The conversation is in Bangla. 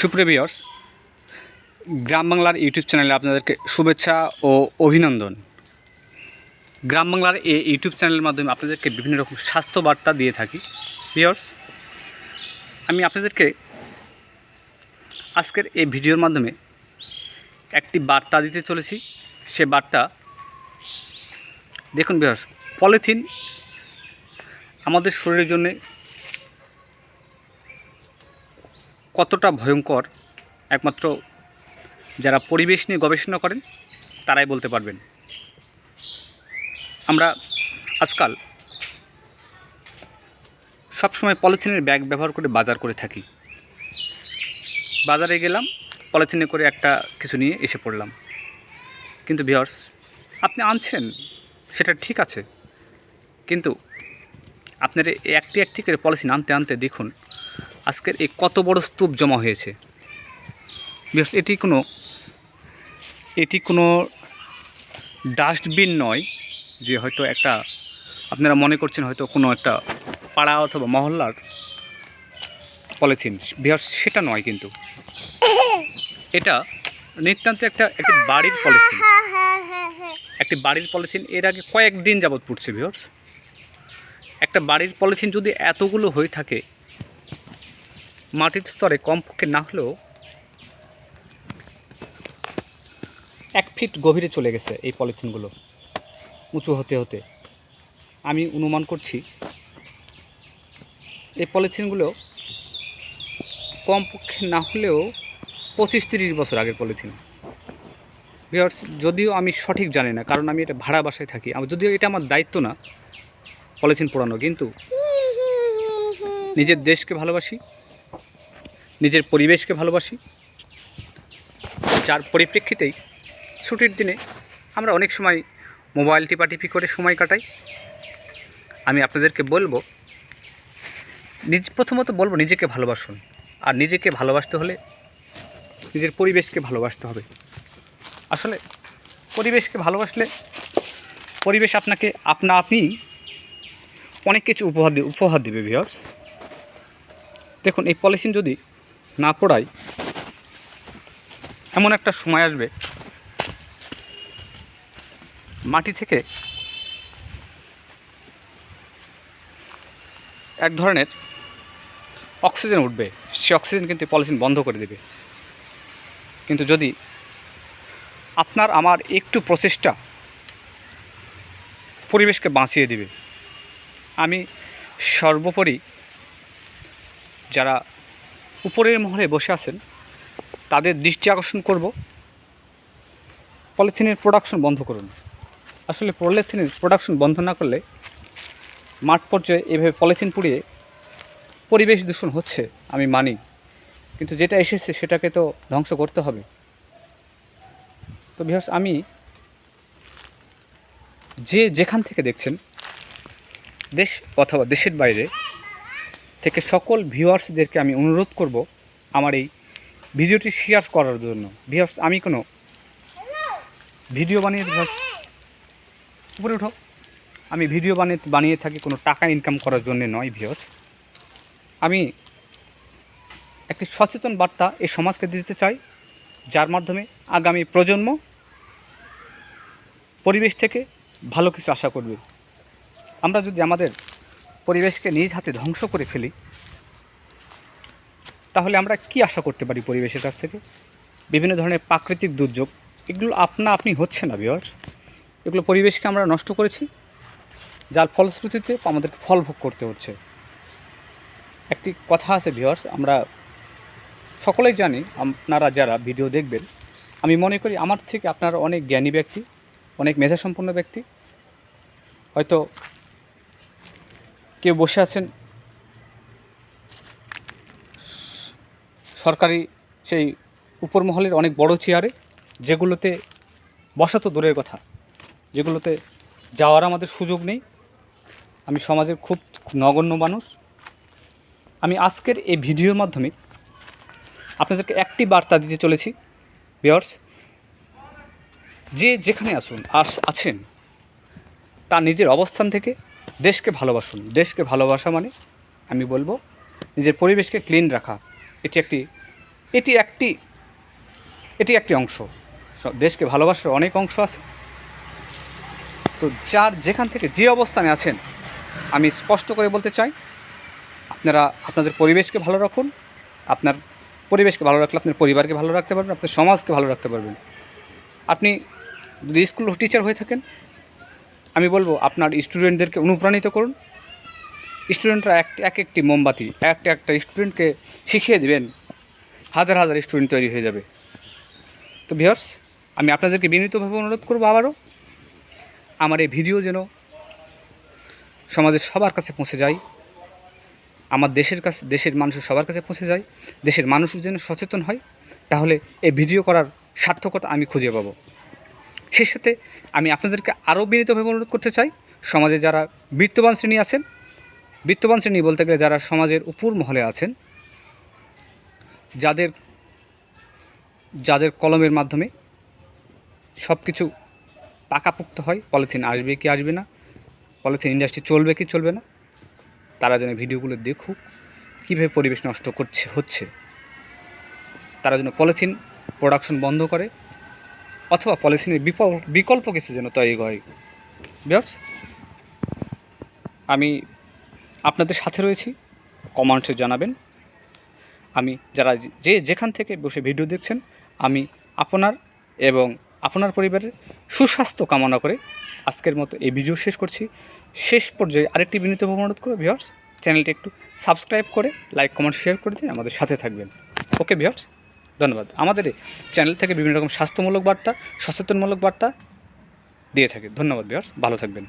সুপ্রিভিয়র্স গ্রাম বাংলার ইউটিউব চ্যানেলে আপনাদেরকে শুভেচ্ছা ও অভিনন্দন। গ্রাম বাংলার এই ইউটিউব চ্যানেলের মাধ্যমে আপনাদেরকে বিভিন্ন রকম স্বাস্থ্য বার্তা দিয়ে থাকি। ভিওর্স আমি আপনাদেরকে আজকের এই ভিডিওর মাধ্যমে একটি বার্তা দিতে চলেছি। সে বার্তা, দেখুন ভিওর্স পলিথিন আমাদের শরীরের জন্যে কতটা ভয়ঙ্কর একমাত্র যারা পরিবেশ নিয়ে গবেষণা করেন, তারাই বলতে পারবেন। আমরা আজকাল সবসময় পলিথিনের ব্যাগ ব্যবহার করে বাজার করে থাকি। বাজারে গেলাম, পলিথিনে করে একটা কিছু নিয়ে এসে পড়লাম। কিন্তু ভিওর্স আপনি আনছেন, সেটা ঠিক আছে। কিন্তু আপনার একটি একটি করে পলিথিন আনতে আনতে দেখুন আজকের এই কত বড় স্তূপ জমা হয়েছে? এটি কোনো এটি কোনো ডাস্টবিন নয় যে হয়তো একটা, আপনারা মনে করছেন হয়তো কোনো একটা পাড়া অথবা মহল্লার পলিথিন। বিহার সেটা নয় কিন্তু। এটা নিতান্ত একটা, একটি বাড়ির পলিথিন। একটি বাড়ির পলিথিন, এর আগে কয়েকদিন যাবৎ পড়ছে ভিওর্স একটা বাড়ির পলিথিন যদি এতগুলো হয়ে থাকে মাটির স্তরে কমপক্ষে না হলেও এক ফিট গভীরে চলে গেছে এই পলিথিনগুলো, উঁচু হতে হতে। আমি অনুমান করছি, এই পলিথিনগুলো কমপক্ষে না হলেও পঁচিশ তিরিশ বছর আগের পলিথিন। ভিওর্স যদিও আমি সঠিক জানি না, কারণ আমি এটা ভাড়া বাসায় থাকি। আমি যদিও এটা আমার দায়িত্ব না, পলিথিন পোড়ানো, কিন্তু নিজের দেশকে ভালোবাসি নিজের পরিবেশকে ভালোবাসি। যার পরিপ্রেক্ষিতেই ছুটির দিনে আমরা অনেক সময় মোবাইল টিপাটিপি করে সময় কাটাই। আমি আপনাদেরকে বলব, নিজ প্রথমত বলব নিজেকে ভালোবাসুন। আর নিজেকে ভালোবাসতে হলে নিজের পরিবেশকে ভালোবাসতে হবে। আসলে পরিবেশকে ভালোবাসলে পরিবেশ আপনাকে, আপনা আপনি অনেক কিছু উপহার উপহার দেবে ভিওর্স দেখুন, এই পলিথিন যদি না পড়াই, এমন একটা সময় আসবে মাটি থেকে এক ধরনের অক্সিজেন উঠবে। সে অক্সিজেন কিন্তু পলিথিন বন্ধ করে দেবে। কিন্তু যদি আপনার আমার একটু প্রচেষ্টা পরিবেশকে বাঁচিয়ে দিবে, আমি সর্বোপরি যারা উপরের মহলে বসে আছেন, তাদের দৃষ্টি আকর্ষণ করব। পলিথিনের প্রোডাকশন বন্ধ করুন। আসলে পলিথিনের প্রোডাকশন বন্ধ না করলে মাঠ পর্যায়ে এভাবে পলিথিন পুড়িয়ে পরিবেশ দূষণ হচ্ছে, আমি মানি। কিন্তু যেটা এসেছে সেটাকে তো ধ্বংস করতে হবে। তো বিহাস আমি যে যেখান থেকে দেখছেন, দেশ অথবা দেশের বাইরে থেকে সকল ভিউয়ার্সদেরকে আমি অনুরোধ করব আমার এই ভিডিওটি শেয়ার করার জন্য। ভিউয়ার্স আমি কোনো ভিডিও বানিয়ে উপরে উঠো। আমি ভিডিও বানিয়ে বানিয়ে থাকি কোনো টাকা ইনকাম করার জন্য নয় ভিউয়ার্স। আমি একটি সচেতন বার্তা এই সমাজকে দিতে চাই যার মাধ্যমে আগামী প্রজন্ম পরিবেশ থেকে ভালো কিছু আশা করবে। আমরা যদি আমাদের পরিবেশকে নিজ হাতে ধ্বংস করে ফেলি, তাহলে আমরা কি আশা করতে পারি পরিবেশের কাছ থেকে? বিভিন্ন ধরনের প্রাকৃতিক দুর্যোগ, এগুলো আপনা আপনি হচ্ছে না বিয়ার এগুলো পরিবেশকে আমরা নষ্ট করেছি, যার ফলশ্রুতিতে আমাদেরকে ফল ভোগ করতে হচ্ছে। একটি কথা আছে ভিওয়ার্স আমরা সকলেই জানি, আপনারা যারা ভিডিও দেখবেন, আমি মনে করি আমার থেকে আপনারা অনেক জ্ঞানী ব্যক্তি, অনেক মেধাসম্পন্ন ব্যক্তি। হয়তো কেউ বসে আছেন? সরকারি সেই উপর মহলের অনেক বড় চেয়ারে, যেগুলোতে বসা তো দূরের কথা, যেগুলোতে যাওয়ার আমাদের সুযোগ নেই। আমি সমাজের খুব নগণ্য মানুষ। আমি আজকের এই ভিডিওর মাধ্যমে আপনাদেরকে একটি বার্তা দিতে চলেছি বিয়ার্স যে যেখানে আসুন, আস আছেন, তার নিজের অবস্থান থেকে দেশকে ভালোবাসুন। দেশকে ভালোবাসা মানে আমি বলব, নিজের পরিবেশকে ক্লিন রাখা। এটি একটি এটি একটি এটি একটি অংশ। দেশকে ভালোবাসার অনেক অংশ আছে। তো যার যেখান থেকে যে অবস্থানে আছেন, আমি স্পষ্ট করে বলতে চাই, আপনারা, আপনাদের পরিবেশকে ভালো রাখুন। আপনার পরিবেশকে ভালো রাখলে আপনার পরিবারকে ভালো রাখতে পারবেন, আপনার সমাজকে ভালো রাখতে পারবেন। আপনি যদি স্কুল টিচার হয়ে থাকেন আমি বলব, আপনার স্টুডেন্টদেরকে অনুপ্রাণিত করুন। স্টুডেন্টরা এক এক একটি মোমবাতি একটা একটা স্টুডেন্টকে শিখিয়ে দেবেন, হাজার হাজার স্টুডেন্ট তৈরি হয়ে যাবে। তো ভিওর্স আমি আপনাদেরকে বিনীতভাবে অনুরোধ করব আবারও, আমার এই ভিডিও যেন সমাজের সবার কাছে পৌঁছে যায়, আমার দেশের কাছে, দেশের মানুষের সবার কাছে পৌঁছে যায়, দেশের মানুষ যেন সচেতন হয়, তাহলে এই ভিডিও করার সার্থকতা আমি খুঁজে পাবো। সেই সাথে আমি আপনাদেরকে আরও বিনীতভাবে অনুরোধ করতে চাই, সমাজে যারা বৃত্তবান শ্রেণি আছেন, বিত্তবান শ্রেণি বলতে গেলে যারা সমাজের উপর মহলে আছেন, যাদের যাদের কলমের মাধ্যমে সব কিছু পাকাপুক্ত হয়, পলিথিন আসবে কি আসবে না, পলিথিন ইন্ডাস্ট্রি চলবে কি চলবে না, তারা যেন ভিডিওগুলো দেখুক, কীভাবে পরিবেশ নষ্ট করছে, হচ্ছে, তারা যেন পলিথিন প্রোডাকশন বন্ধ করে অথবা পলিথিনের বিপল, বিকল্প কিছু যেন তৈরি হয়। বিয়ার্স আমি আপনাদের সাথে রয়েছি। কমেন্টে জানাবেন। আমি যারা যে যেখান থেকে বসে ভিডিও দেখছেন, আমি আপনার এবং আপনার পরিবারের সুস্বাস্থ্য কামনা করে আজকের মতো এই ভিডিও শেষ করছি। শেষ পর্যায়ে আরেকটি বিনীত অনুরোধ করে ভিওর্স চ্যানেলটি একটু সাবস্ক্রাইব করে লাইক কমেন্ট শেয়ার করে দিন, আমাদের সাথে থাকবেন। ওকে ভিওর্স ধন্যবাদ। আমাদের চ্যানেল থেকে বিভিন্ন রকম স্বাস্থ্যমূলক বার্তা, সচেতনমূলক বার্তা দিয়ে থাকে। ধন্যবাদ ভিওর্স ভালো থাকবেন।